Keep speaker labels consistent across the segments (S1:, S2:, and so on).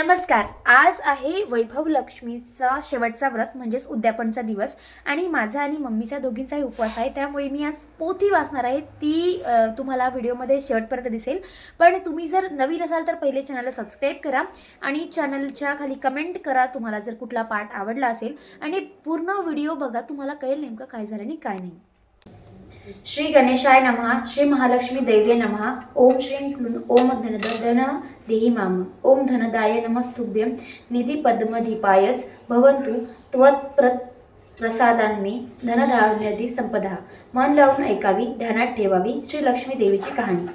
S1: नमस्कार आज आहे वैभव लक्ष्मीचा शेवटचा व्रत म्हणजेच उद्यापनचा दिवस. आणि माझा आणि मम्मीचा दोघींचाही उपवास आहे त्यामुळे मी आज पोथी वाचणार आहे. ती तुम्हाला व्हिडिओमध्ये शेवटपर्यंत दिसेल. पण तुम्ही जर नवीन असाल तर पहिले चॅनलला सबस्क्राईब करा आणि चॅनलच्या खाली कमेंट करा तुम्हाला जर कुठला पार्ट आवडला असेल. आणि पूर्ण व्हिडिओ बघा तुम्हाला कळेल नेमकं काय झालं आणि काय नाही. श्री गणेशाय नमः श्री महालक्ष्मी दैव्य नमः ओम श्रीं क्लूं ओम धनदन देहि माम ओम धनदाय नमस्तुभ्यं निधी पद्मदीपायच भवन्तु त्वत्प्र प्रसादान्मे धनधान्यदी संपदा। मन लावून ऐकावी ध्यानात ठेवावी श्री लक्ष्मी देवीची कहाणी।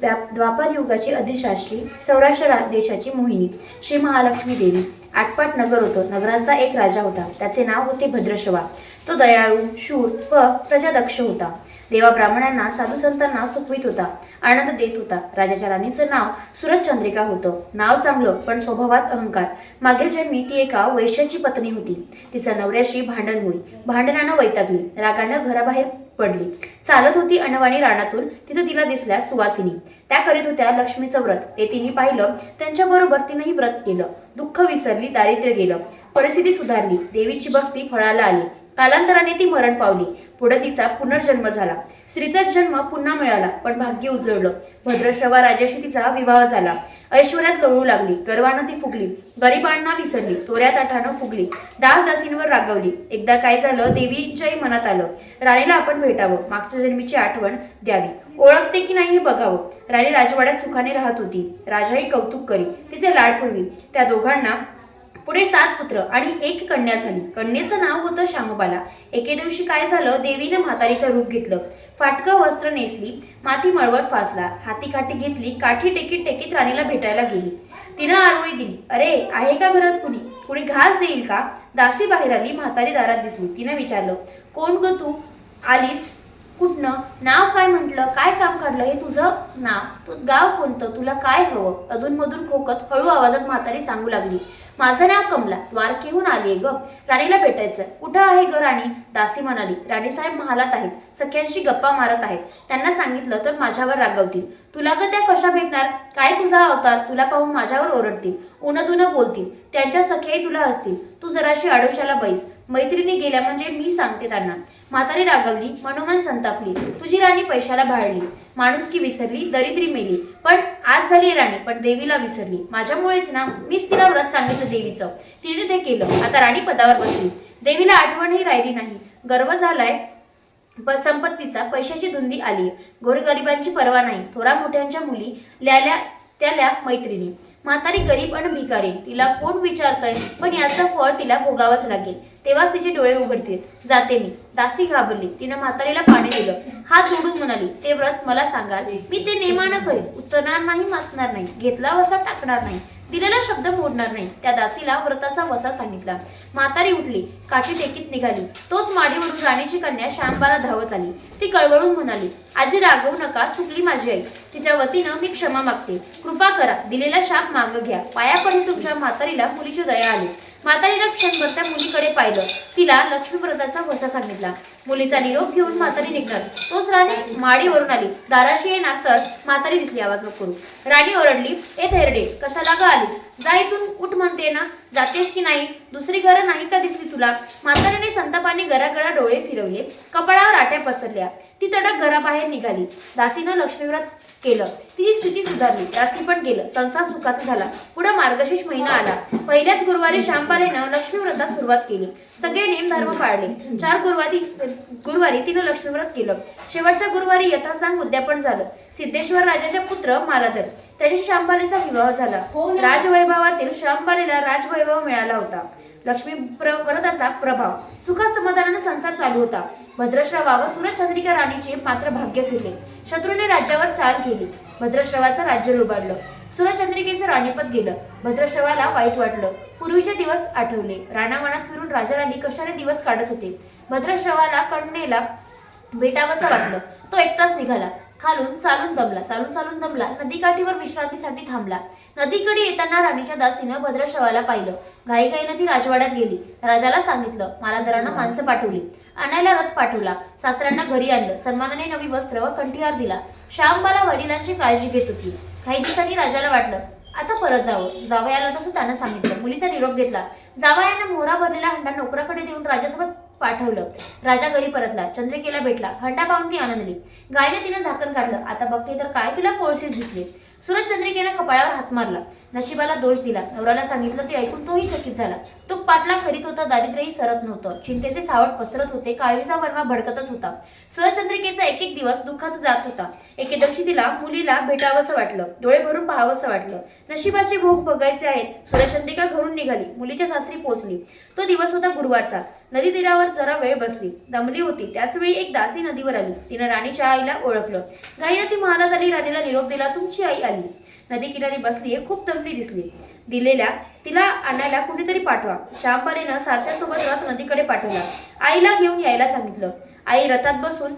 S1: व्याप द्वापार युगाची अधिशास्त्री सौराष्ट्र देशाची मोहिनी श्री महालक्ष्मी देवी। आटपाट नगर होतं नगराचा एक राजा होता त्याचे नाव होते भद्रश्रवा तो दयाळू शूर व प्रजादक्ष होता. देवा ब्राह्मणांना साधू संतांना सुखवित होता आनंद देत होता. राजाच्या राणीचं नाव सूरजचंद्रिका होतं. नाव चांगलं पण स्वभावात अहंकार. मागील जन्मी ती एका वैश्याची पत्नी होती. तिचा नवऱ्याशी भांडण होई. भांडणानं वैतागली. रागानं घराबाहेर पडली. चालत होती अनवाणी रानातून. तिथं तिला दिसल्या सुवासिनी. त्या करीत होत्या लक्ष्मीचं व्रत. ते तिने पाहिलं त्यांच्याबरोबर तिनंही व्रत केलं. दुःख विसरली दारिद्र्य गेलं. परिस्थिती सुधारली. देवीची भक्ती फळाला आली. कालांतराने ती मरण पावली. पुढे तिचा पुनर्जन्म झाला. स्त्रीचाच जन्म पुन्हा मिळाला पण भाग्य उजळलं. भद्रश्रवा राजाशी तिचा विवाह झाला. ऐश्वर्यात लोळू लागली. गर्वानं ती फुगली. गरिबांना विसरली. तोऱ्यात ताठानं फुगली. दास दासींवर रागवली. एकदा काय झालं देवीच्याही मनात आलं. राणीला आपण भेटावं. मागच्या जन्मीची आठवण द्यावी. ओळखते की नाही हे बघावं. राणी राजवाड्यात सुखाने राहत होती. राजाही कौतुक करी तिचे लाड पूर्वी. त्या दोघांना पुढे सात पुत्र आणि एक कन्या झाली. कन्येचं नाव होतं श्यामबाला. एके दिवशी काय झालं? देवीनं म्हातारीचं रूप घेतलं. फाटकं वस्त्र नेसली. माती मळवट फासला. हाती काठी घेतली. काठी टेकीत टेकीत राणीला भेटायला गेली. तिनं आरोळी दिली. अरे आहे का घरात कुणी? कुणी घास देईल का? दासी बाहेर आली. म्हातारी दारात दिसली. तिनं विचारलं कोण ग तू? आलीस? कुठनं नाव काय म्हटलं काय काम काढलं हे तुझं नाव तू गाव कोणतं तुला काय हवं? अधूनमधून खोकत हळू आवाजात म्हातारी सांगू लागली. माझं नाव कमला द्वारकेहून आलीये ग. राणीला भेटायचं कुठं आहे ग राणी? दासी म्हणाली. राणीसाहेब महालात आहेत. सख्यांशी गप्पा मारत आहेत. त्यांना सांगितलं तर माझ्यावर रागवतील. तुला ग त्या कशा भेटणार? काय तुझा अवतार? तुला पाहून माझ्यावर ओरडतील. उनदुनं बोलतील. त्यांच्या सख्याही तुला असतील. तू जराशी आडोशाला बैस. मैत्रिणी गेल्या म्हणजे मी सांगते त्यांना. म्हातारी रागवली मनोमन संतापली तुझी राणी पैशाला भाळली माणुसकी विसरली दरिद्री मेली. पण आज झाली राणी पण देवीला विसरली. माझ्यामुळेच ना मीच तिला व्रत सांगितलं देवीचं. तिने ते केलं. आता राणी पदावर बसली. देवीला आठवणही राहिली नाही. गर्व झालाय प- संपत्तीचा पैशाची धुंदी आली गोरगरिबांची पर्वा नाही. थोरा मोठ्यांच्या मुली ल्याल्या त्याल्या मैत्रिणी. म्हातारी गरीब आणि भिकारी. तिला कोण विचारतंय? पण याचं फळ तिला भोगावंच लागेल. तेव्हाच तिचे डोळे उघडतील. जाते मी. दासी घाबरली. तिनं म्हातारीला पाणी दिलं. हात जोडून म्हणाली ते व्रत मला सांगाल. मी ते नेमानं करेन. उतरणार नाही माचणार नाही. घेतला वसा टाकणार नाही. दिलेला शब्द मोडणार नाही. त्या दासीला व्रताचा वसा सांगितला. म्हातारी उठली. काठी टेकीत निघाली. तोच माडीवरून राणीची कन्या श्यामबाला धावत आली. ती कळवळून म्हणाली आजी रागवू नका. चुकली माझी आई. तिच्या वतीनं मी क्षमा मागते. कृपा करा. दिलेला शाप मागं घ्या. पाया पडली तुमच्या म्हातारीला मुलीची दया आली. म्हातारीला क्षणभर त्या मुलीकडे पाहिलं. तिला लक्ष्मीप्रदाचा वसा सांगितला. मुलीचा निरोप घेऊन म्हातारी निघणार. तोच राणी माडीवरून आली. दाराशी येणार तर म्हातारी दिसली आवाज नको करू. राणी ओरडली ए थेरडे कशाला ग आलीस? जा इथून उठ म्हणते ना. जातेस की नाही? दुसरी घरं नाही का दिसली तुला? म्हातारीने संतापाने घराकडा डोळे फिरवले. कपाळावर आट्या पसरल्या. ती तडक घराबाहेर निघाली. दासीनं लक्ष्मीव्रत केलं. तिची स्थिती सुधारली. दासी पण गेलं. संसार सुखाचा झाला. पुढे मार्गशीर्ष महिना आला. पहिल्याच गुरुवारी श्यामबालेनं लक्ष्मीव्रतास सुरुवात केली. सगळे नेमधर्म पाळले. चार गुरुवारी गुरुवारी तिनं लक्ष्मीव्रत केलं. शेवटच्या गुरुवारी यथासांग उद्यापन झालं. सिद्धेश्वर राजाचा पुत्र मालाधर त्याच्या श्यामबालेचा विवाह झाला. राजवैभवातील श्यामबालेला राजवैभव मिळाला होता. लक्ष्मी प्र व्रताचा प्रभाव. सुखा समाधानाने संसार चालू होता. भद्रश्रवा व सुरचंद्रिका राणीचे मात्र भाग्य फिरले. शत्रूने राज्यावर चाल केली. भद्रश्रवाचं राज्य लुबाडलं. सुरचंद्रिकेचं राणीपद गेलं. भद्रश्रवाला वाईट वाटलं. पूर्वीचे दिवस आठवले. राणावनात फिरून राजा राणी कशाने दिवस काढत होते? भद्रश्रवाला कन्येला भेटावंसं वाटलं. तो एकटाच निघाला. खालून चालून दमला चालून चालून दमला. नदीकाठीवर विश्रांतीसाठी थांबला. नदीकडे येताना राणीच्या दासीनं भद्रशवाला पाहिलं. घाईघाईनं ती राजवाड्यात गेली. राजाला सांगितलं मला माणसं पाठवली. आणायला रथ पाठवला. सासऱ्यांना घरी आणलं. सन्मानाने नवी वस्त्र व कंठीहार दिला. श्यामबाला वडिलांची काळजी घेत होती. काही दिवसांनी राजाला वाटलं आता परत जावं. जावयाला तसं त्यानं सांगितलं. मुलीचा निरोप घेतला. जावयानं मोहरा भरलेला हंडा नोकराकडे देऊन राजासोबत पाठवलं. राजा घरी परतला. चंद्रिकेला भेटला. हंडा पाहून ती आनंदली. गायने तिनं झाकण काढलं. आता बघते तर काय तिला कोळसेच दिसले. सुरत चंद्रिकेला कपाळावर हात मारला. नशिबाला दोष दिला. नवऱ्याला सांगितलं ते ऐकून तोही चकित झाला. तो पाटला खरीत होता दारिद्र्यही सरत नव्हतं. चिंतेचे सावट पसरत होते काळजीचा वणवा भडकतच होता. सुरत चंद्रिकेचा एक एक दिवस दुःखाचा जात होता. एके दिवशी तिला मुलीला भेटावंसं वाटलं. डोळे भरून पाहावंसं वाटलं. नशिबाचे भोग बघायचे आहेत. सुरचंद्रिका घरून निघाली. मुलीच्या सासरी पोहोचली. तो दिवस होता गुरुवारचा. नदी तीरावर जरा वेळ बसली. दमली होती. त्याचवेळी एक दासी नदीवर आली. तिनं राणीच्या आईला ओळखलं. गाईनं ती महाराज आली. राणीला निरोप दिला. तुमची आई आली. नदी किनारी बसली खूप दमली दिसली. दिलेल्या तिला आणायला कुठेतरी पाठवा. श्यामबाईनं सारथ्यासोबत रथ नदीकडे पाठवला. आईला घेऊन यायला सांगितलं. आई रथात बसून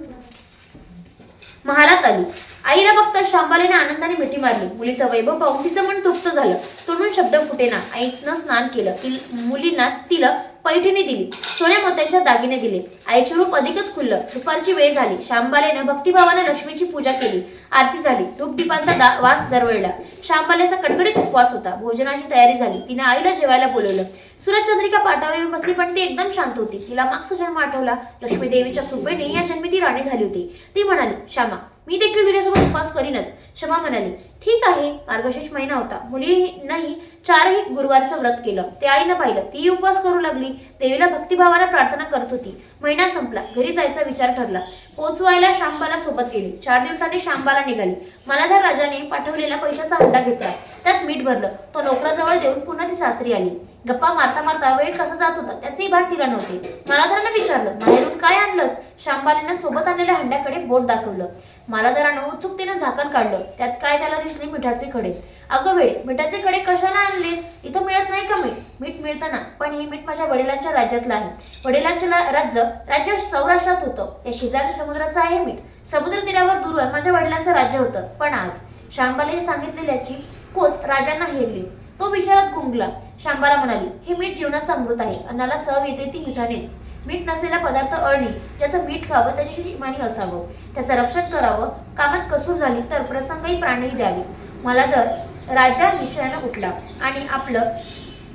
S1: महालात आली. आईला बघता शांबालेने आनंदाने मिठी मारली. मुलीचं वैभव पाहून तिचं मन तृप्त झालं. तोंडून शब्द फुटेना. आईनं स्नान केलं. ती मुलींना तिला पैठणी दिली. सोन्या मोत्यांच्या दागिने दिले. आईचे रूप अधिकच खुललं दुपारची वेळ झाली. शांबालेनं भक्तिभावाने लक्ष्मीची पूजा केली. आरती झाली. धूपदीपांचा दा वास दरवळला. शांबाल्याचा कडकडीत उपवास होता. भोजनाची तयारी झाली. तिने आईला जेवायला बोलवलं. सूरजचंद्रिका पाटावर येऊन बसली पण ती एकदम शांत होती. तिला मागचा जन्म आठवला. लक्ष्मी देवीच्या कृपेने या जन्मी ती राणी झाली होती. ती म्हणाली श्यामा मी देखील तुझ्यासोबत उपवास करीनच. क्षमा म्हणाली ठीक आहे. मार्गशीर्ष महिना होता. मुली नाही चारही गुरुवारचं व्रत केलं. ते आईनं पाहिलं. ती उपवास करू लागली. देवीला भक्तिभावाला प्रार्थना करत होती. महिना संपला. घरी जायचा विचार ठरला. पोचवायला शांबाला सोबत गेली. चार दिवसांनी शांबाला निघाली. मलाधार राजाने पाठवलेला पैशाचा हंडा घेतला. त्यात मीठ भरलं. तो नोकराजवळ देऊन पुन्हा ती सासरी आली. गप्पा मारता मारता वेळ कसा जात होता त्याचेही भाग तिला नव्हते. मलाधरानं विचारलं माहेरून काय आणलंस? शांबालीनं सोबत आणलेल्या हंड्याकडे बोट दाखवलं. मालाधरानं उत्सुकतेनं झाकण काढलं. त्यात काय त्याला दिसले? मिठाचे खडे. अगं वेळे मिठाचे खडे कशाला आणलेस? इथं मिळत नाही का मीठ? मीठ मिळतं ना पण हे मीठ माझ्या वडिलांच्या राज्यातलं आहे. वडिलांचे राज्य राज्य सौराष्ट्रात होतं. त्या शेजारच्या समुद्राचं आहे मीठ. समुद्र तीरावर दूरवर माझ्या वडिलांचं राज्य होतं. पण आज शांबाला सांगितलेल्याची कोच राजांना हेरली. तो विचारात गुंगला. शांबाला म्हणाली हे मीठ जीवनाचा अमृत आहे. अन्नाला चव येते ती मिठानेच. मीठ नसलेला पदार्थ अळणी. ज्याचं मीठ खावं त्याच्याशी मानी असावं. त्याचं रक्षण करावं. कामात कसूर झाली तर प्रसंगही प्राणही द्यावी. मला तर राजा निश्चयानं उठला आणि आपलं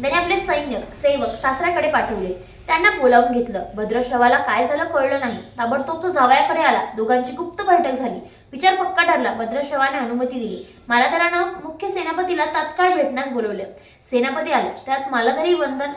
S1: त्याने आपले सैन्य सेवक सासऱ्याकडे पाठवले. त्यांना बोलावून घेतलं भद्रश्रवाला काय झालं कळलं नाही. ताबडतोब तो जावयाकडे आला. दोघांची गुप्त बैठक झाली. विचार पक्का ठरला. भद्रश्रवाने अनुमती दिली. मालाधरानं मुख्य सेनापतीला तात्काळ भेटण्यास बोलवले. सेनापती आले. त्यात मालाधारी वंदन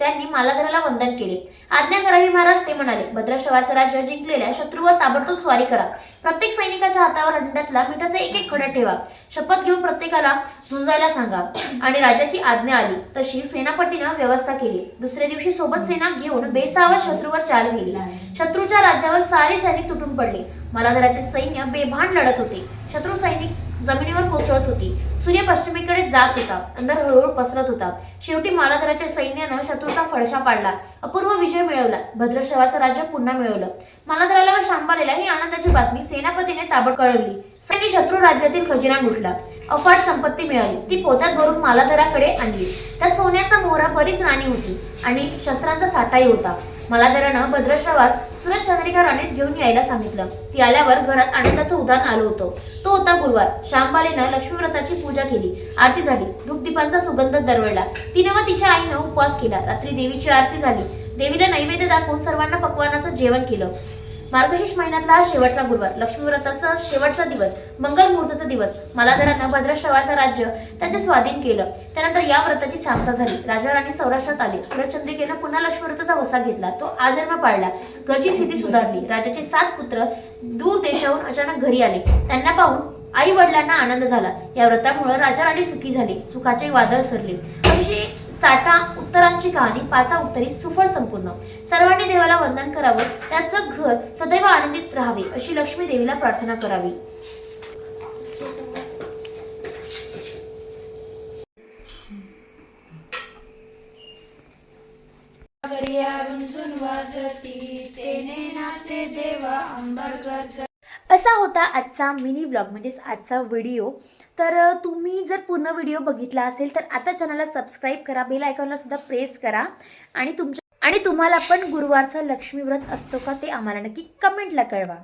S1: त्यांनी मालाधराला वंदन केले. आज्ञा करावी महाराज ते म्हणाले. भद्रश्रवाचं राज्य जिंकलेल्या शत्रूवर ताबडतोब स्वारी करा. प्रत्येक सैनिकाच्या हातावर हंड्यातला मिठाचा एक एक खडा ठेवा. शपथ घेऊन प्रत्येकाला झुंजायला सांगा. आणि राजाची आज्ञा आली. तशी सेनापतीनं व्यवस्था केली. दुसऱ्या दिवशी सोबत सेना घेऊन बेसावत शत्रूवर चाल गेली शत्रूच्या राज्यावर सारे सैनिक तुटून पडले. मालाधराचे सैन्य बेभान लढत होते. शत्रू सैनिक जमिनीवर कोसळत होती. सूर्य पश्चिमेकडे जात होता. अंधार हळूहळू पसरत होता. शेवटी मालाधराच्या सैन्यानं शत्रूचा फडशा पाडला. अपूर्व विजय मिळवला. भद्रशवाचं राज्य पुन्हा मिळवलं. मालाधराला व शांबालेला ही आनंदाची बातमी सेनापतीने ताबड कळवली सैन्य शत्रू राज्यातील खजिना लुटला. अफाट संपत्ती मिळाली. ती पोत्यात भरून मालाधराकडे आणली. त्यात सोन्याचा मोहरा बरीच राणी होती आणि शस्त्रांचा साठाही होता. मालाधरानं भद्रश्रवास सुरज चंद्रिका राणीस घेऊन यायला सांगितलं. ती आल्यावर घरात आनंदाचं उदाहरण आलं होतं. तो होता गुरुवार. श्यामबालेनं लक्ष्मी व्रताची पूजा केली. आरती झाली. धूपदीपांचा सुगंध दरवळला. तिनं व तिच्या आईनं उपवास केला. रात्री देवीची आरती झाली. देवीला नैवेद्य दाखवून सर्वांना पकवानाचं जेवण केलं. मार्गशीर्ष महिन्यातला हा शेवटचा गुरुवार. लक्ष्मी व्रताचा शेवटचा दिवस मंगल मुहूर्ताचा दिवस. मालाधरानं भद्रश्रवाचं राज्य त्याचे स्वाधीन केलं. त्यानंतर या व्रताची सांगता झाली. राजा राणी सौराष्ट्रात आले. सुरचंद्रिकेनं पुन्हा लक्ष्मी व्रताचा वसा घेतला. तो आजन्म पाळला. घरची स्थिती सुधारली. राजाचे सात पुत्र दूर देशाहून अचानक घरी आले. त्यांना पाहून आई वडिलांना आनंद झाला. या व्रतामुळे राजा राणी सुखी झाली. सुखाचे वादळ सरले. अतिशय साठा उत्तरांची कहाणी पाचा उत्तरी सुफळ संपूर्ण. सर्वांनी देवाला वंदन करावं त्याचं घर सदैव आनंदित राहावे अशी लक्ष्मी देवीला प्रार्थना करावी. वाजती तेने नाते देवा अंबर असा होता आजचा मिनी व्लॉग म्हणजेच आजचा व्हिडिओ? तर तुम्ही जर पूर्ण व्हिडिओ बघितला असेल तर आता चॅनलला सबस्क्राईब करा बेल आयकॉनला सुद्धा प्रेस करा. आणि तुमच्या आणि तुम्हाला पण गुरुवारचा लक्ष्मी व्रत असतो का ते आम्हाला नक्की कमेंटला कळवा.